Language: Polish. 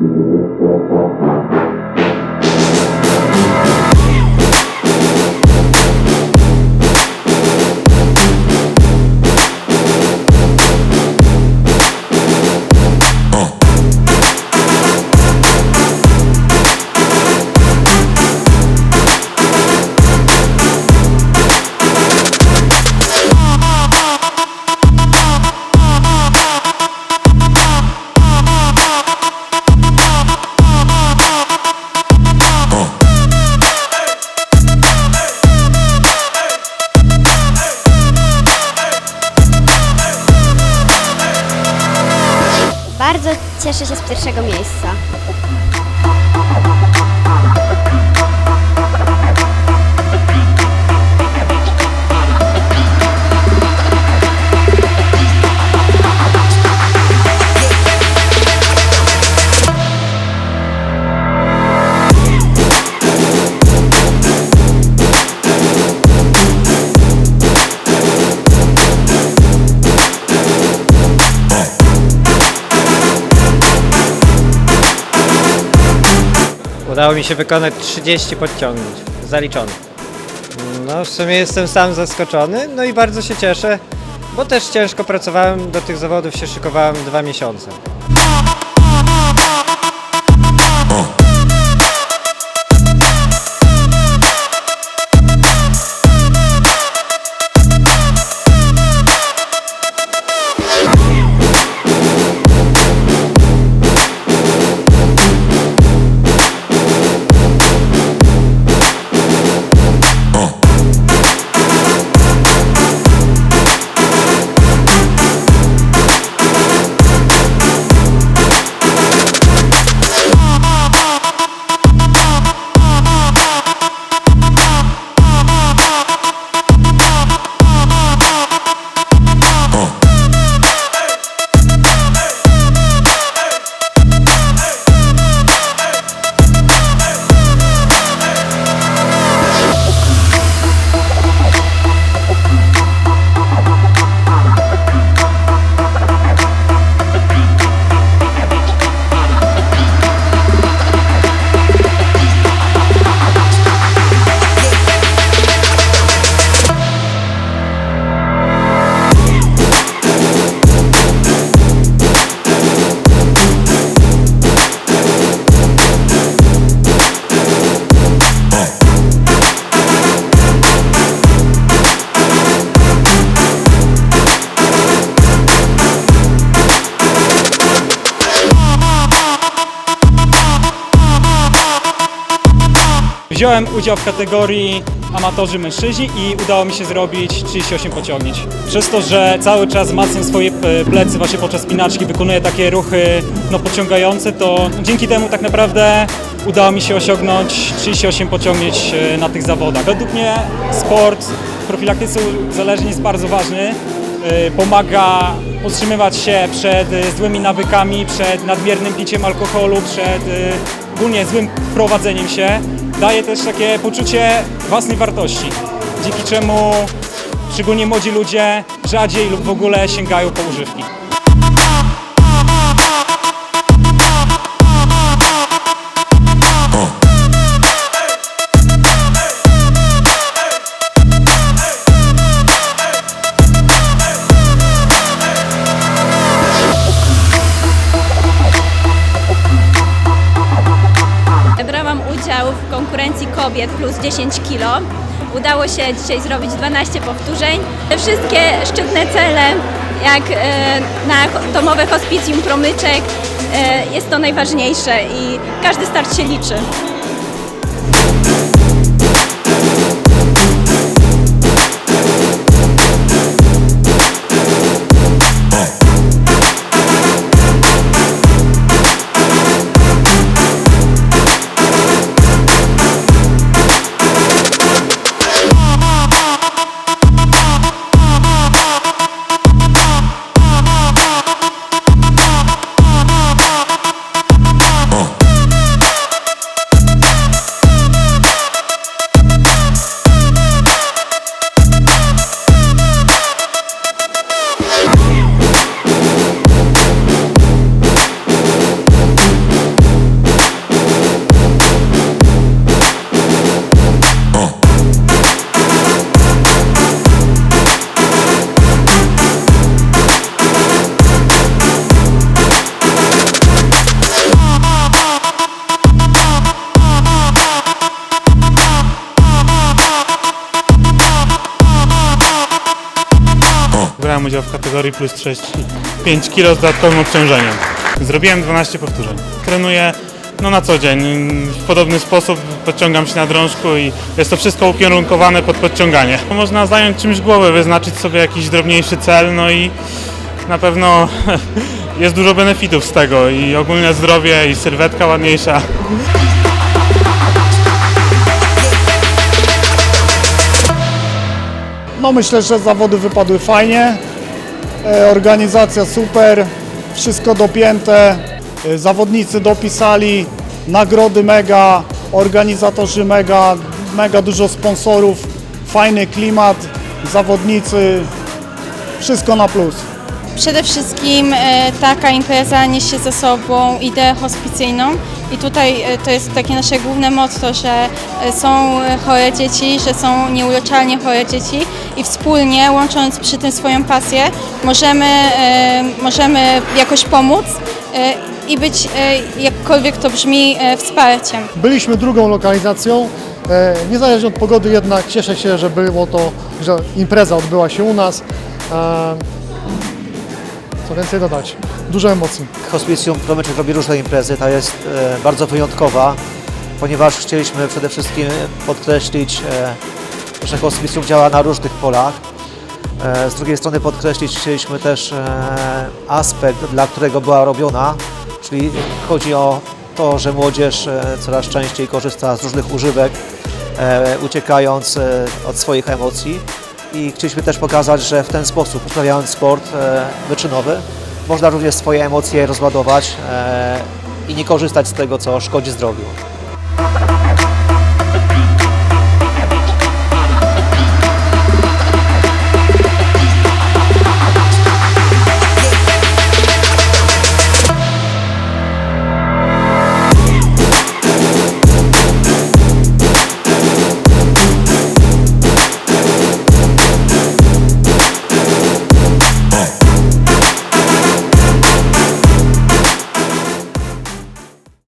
Thank you. Bardzo cieszę się z pierwszego miejsca. Udało mi się wykonać 30 podciągnięć, zaliczone. No w sumie jestem sam zaskoczony, no i bardzo się cieszę, bo też ciężko pracowałem, do tych zawodów się szykowałem dwa miesiące. Wziąłem udział w kategorii amatorzy mężczyźni i udało mi się zrobić 38 pociągnięć. Przez to, że cały czas wzmacniam swoje e, plecy właśnie podczas spinaczki, wykonuję takie ruchy no, pociągające, to dzięki temu tak naprawdę udało mi się osiągnąć 38 pociągnięć e, na tych zawodach. Według mnie sport w profilaktyce uzależnień jest bardzo ważny. E, Pomaga powstrzymywać się przed złymi nawykami, przed nadmiernym piciem alkoholu, przed ogólnie złym prowadzeniem się. Daje też takie poczucie własnej wartości, dzięki czemu szczególnie młodzi ludzie rzadziej lub w ogóle sięgają po używki. Kobiet plus 10 kg. Udało się dzisiaj zrobić 12 powtórzeń. Te Wszystkie szczytne cele, jak e, na domowe hospicjum promyczek, e, jest to najważniejsze i każdy start się liczy. Udział w kategorii plus 35 kg z dodatkowym obciążeniem. Zrobiłem 12 powtórzeń. Trenuję no, na co dzień. W podobny sposób podciągam się na drążku i jest to wszystko ukierunkowane pod podciąganie. Można zająć czymś głowę, wyznaczyć sobie jakiś drobniejszy cel, no i na pewno jest dużo benefitów z tego i ogólne zdrowie i sylwetka ładniejsza. No myślę, że zawody wypadły fajnie. E, Organizacja super, wszystko dopięte. E, Zawodnicy dopisali, nagrody mega, organizatorzy mega, mega dużo sponsorów, fajny klimat, zawodnicy, wszystko na plus. Przede wszystkim e, taka impreza niesie ze sobą ideę hospicyjną i tutaj e, to jest takie nasze główne motto, że e, są e, chore dzieci, że są nieuleczalnie chore dzieci i wspólnie, łącząc przy tym swoją pasję, możemy, możemy jakoś pomóc i być, jakkolwiek to brzmi, wsparciem. Byliśmy drugą lokalizacją. Niezależnie od pogody jednak cieszę się, że było to, że impreza odbyła się u nas. Co więcej dodać? Dużo emocji. Hospicjum Promyczek robi różne imprezy, ta jest e, bardzo wyjątkowa, ponieważ chcieliśmy przede wszystkim podkreślić, e, że hospicjum działa na różnych polach. E, z drugiej strony podkreślić chcieliśmy też e, aspekt, dla którego była robiona, czyli chodzi o to, że młodzież e, coraz częściej korzysta z różnych używek, e, uciekając e, od swoich emocji. I chcieliśmy też pokazać, że w ten sposób, uprawiając sport e, wyczynowy, można również swoje emocje rozładować e, i nie korzystać z tego, co szkodzi zdrowiu.